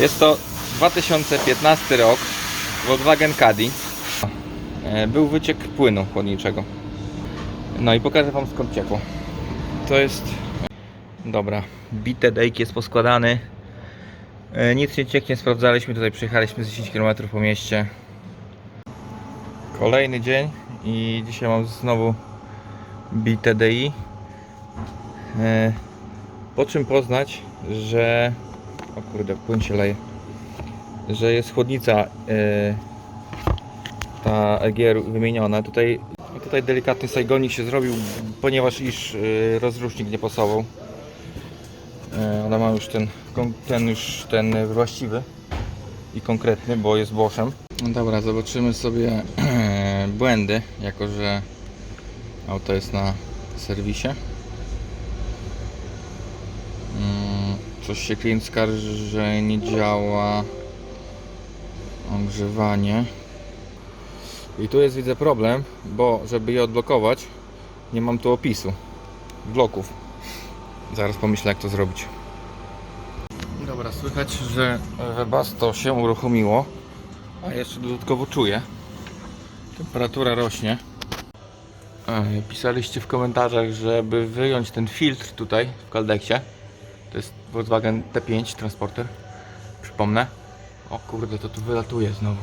Jest to 2015 rok, Volkswagen Caddy. E, Był wyciek płynu chłodniczego. No i pokażę Wam skąd ciekło. To jest... Dobra, bite dejki jest poskładany. E, Nic nie cieknie, sprawdzaliśmy, tutaj przejechaliśmy z 10 km po mieście. Kolejny dzień i dzisiaj mam znowu bite DI. E, Po czym poznać, że... O kurde, płyn się leje. Że jest chłodnica e, ta EGR wymieniona. Tutaj, tutaj delikatny sajgonik się zrobił, ponieważ iż e, rozrusznik nie pasował. E, Ona ma już ten, ten już ten właściwy i konkretny, bo jest Boschem. No Dobra, zobaczymy sobie błędy, jako że auto jest na serwisie. Coś się klient skarży, że nie działa ogrzewanie. I tu jest widzę problem, bo żeby je odblokować, nie mam tu opisu bloków. Zaraz pomyślę jak to zrobić. Dobra, słychać, że Webasto się uruchomiło, a jeszcze dodatkowo czuję. Temperatura rośnie. E, Pisaliście w komentarzach, żeby wyjąć ten filtr tutaj w Kaldeksie. To jest Volkswagen T5 Transporter. Przypomnę. O kurde, to tu wylatuje znowu.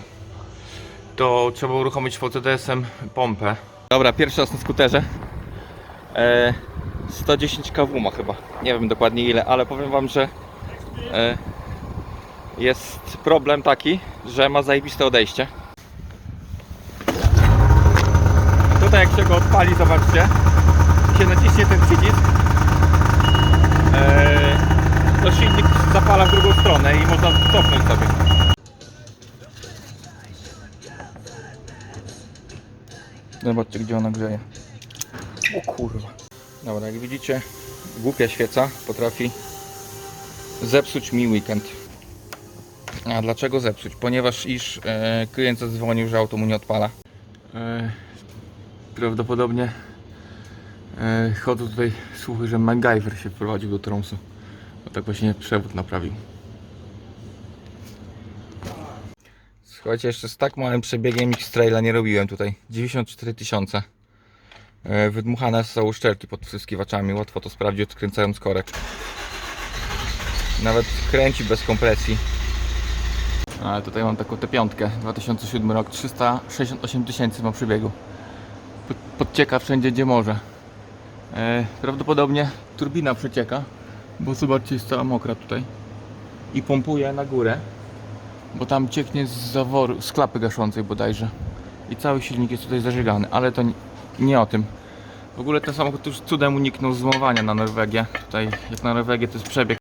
To trzeba uruchomić VCDS-em pompę. Dobra, pierwszy raz na skuterze. E, 110 kW ma chyba. Nie wiem dokładnie ile, ale powiem wam, że e, jest problem taki, że ma zajebiste odejście. Tutaj jak się go odpali, zobaczcie, się naciśnie ten przycisk, Zobaczcie gdzie ona grzeje. O kurwa. Dobra, jak widzicie, głupia świeca potrafi zepsuć mi weekend. A dlaczego zepsuć? Ponieważ iż e, klient zadzwonił, że auto mu nie odpala. E, prawdopodobnie e, chodzą tutaj słuchy, że MacGyver się wprowadził do trąsu. Bo tak właśnie przewód naprawił. Słuchajcie, jeszcze z tak małym przebiegiem X-Traila nie robiłem tutaj. 94 tysiące. E, Wydmuchane są uszczelki pod wtryskiwaczami. Łatwo to sprawdzić odkręcając korek. Nawet kręci bez kompresji. Ale tutaj mam taką tę piątkę. 2007 rok. 368 tysięcy ma przebiegu. Pod- Podcieka wszędzie gdzie może. E, prawdopodobnie turbina przecieka. Bo zobaczcie, jest cała mokra tutaj. I pompuje na górę. Bo tam cieknie z zaworu, z klapy gaszącej bodajże. I cały silnik jest tutaj zażygany, ale to nie, nie o tym. W ogóle ten samochód już cudem uniknął złomowania na Norwegię. Tutaj jak na Norwegię to jest przebieg